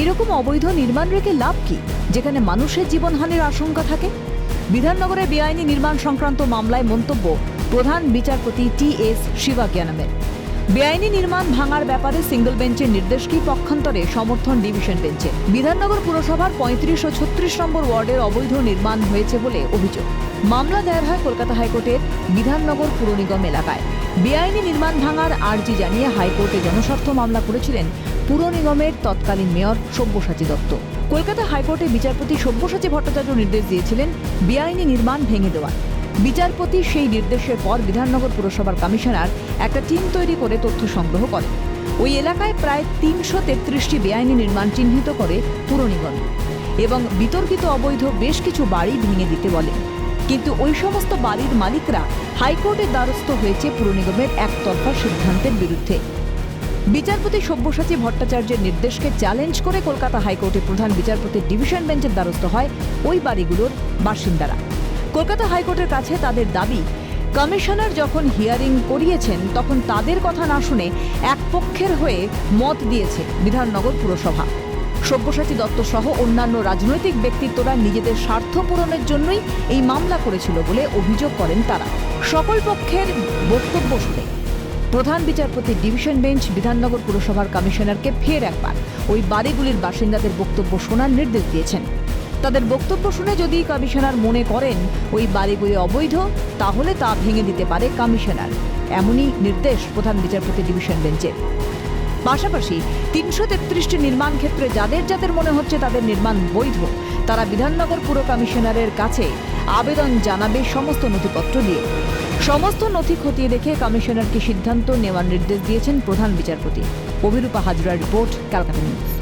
এরকম অবৈধ নির্মাণ রেখে লাভ কি? যেখানে মানুষের জীবনহানির আশঙ্কা থাকে? বিধাননগরে বেআইনি নির্মাণ সংক্রান্ত মামলায় মন্তব্য প্রধান বিচারপতি টি এস শিবাজ্ঞানামের। বেআইনি নির্মাণ ভাঙার ব্যাপারে সিঙ্গল বেঞ্চের নির্দেশকেই পক্ষান্তরে সমর্থন ডিভিশন বেঞ্চে। বিধাননগর পুরসভার পঁয়ত্রিশ ও ছত্রিশ নম্বর ওয়ার্ডের অবৈধ নির্মাণ হয়েছে বলে অভিযোগ। মামলা দায়ের হয় কলকাতা হাইকোর্টের বিধাননগর পুর নিগম এলাকায়। বেআইনি নির্মাণ ভাঙার আর্জি জানিয়ে হাইকোর্টে জনস্বার্থ মামলা করেছিলেন পুর নিগমের তৎকালীন মেয়র সব্যসাচী দত্ত। কলকাতা হাইকোর্টে বিচারপতি সব্যসাচী ভট্টাচার্য নির্দেশ দিয়েছিলেন, বেআইনি নির্মাণ ভেঙে দেওয়ার বিচারপতি সেই নির্দেশের পর বিধাননগর পুরসভার কমিশনার একটা টিম তৈরি করে তথ্য সংগ্রহ করে ওই এলাকায় প্রায় তিনশো তেত্রিশটি বেআইনি নির্মাণ চিহ্নিত করে পুর নিগম এবং বিতর্কিত অবৈধ বেশ কিছু বাড়ি ভেঙে দিতে বলে। কিন্তু ওই সমস্ত বাড়ির মালিকরা হাইকোর্টের দ্বারস্থ হয়েছে পুর নিগমের একতরফা সিদ্ধান্তের বিরুদ্ধে। বিচারপতি সব্যসাচী ভট্টাচার্যের নির্দেশকে চ্যালেঞ্জ করে কলকাতা হাইকোর্টে প্রধান বিচারপতির ডিভিশন বেঞ্চের দ্বারস্থ হয় ওই বাড়িগুলোর বাসিন্দারা। কলকাতা হাইকোর্টের কাছে তাদের দাবি, কমিশনার যখন হিয়ারিং করিয়েছেন, তখন তাদের কথা না শুনে এক পক্ষের হয়ে মত দিয়েছে বিধাননগর পুরসভা। সব্যসাচী দত্ত সহ অন্যান্য রাজনৈতিক ব্যক্তিত্বরা নিজেদের স্বার্থ পূরণের জন্যই এই মামলা করেছিল বলে অভিযোগ করেন তারা। সকল পক্ষের বক্তব্য শুনে প্রধান বিচারপতি ডিভিশন বেঞ্চ বিধাননগর পুরসভার কমিশনারকে ফের একবার ওই বাড়িগুলির বাসিন্দাদের বক্তব্য শোনার নির্দেশ দিয়েছেন। তাদের বক্তব্য শুনে যদি কমিশনার মনে করেন ওই বাড়িগুলি অবৈধ, তাহলে তা ভেঙে দিতে পারে কমিশনার। এমনই নির্দেশ প্রধান বিচারপতি ডিভিশন বেঞ্চের। পাশাপাশি তিনশো তেত্রিশটি নির্মাণ ক্ষেত্রে যাদের যাদের মনে হচ্ছে তাদের নির্মাণ বৈধ, তারা বিধাননগর পুর কমিশনারের কাছে আবেদন জানাবে সমস্ত নথিপত্র দিয়ে। সমস্ত নথি খতিয়ে দেখে কমিশনারকে সিদ্ধান্ত নেওয়ার নির্দেশ দিয়েছেন প্রধান বিচারপতি। অভিরূপা হাজরার রিপোর্ট ক্যালকাটা নিউজ।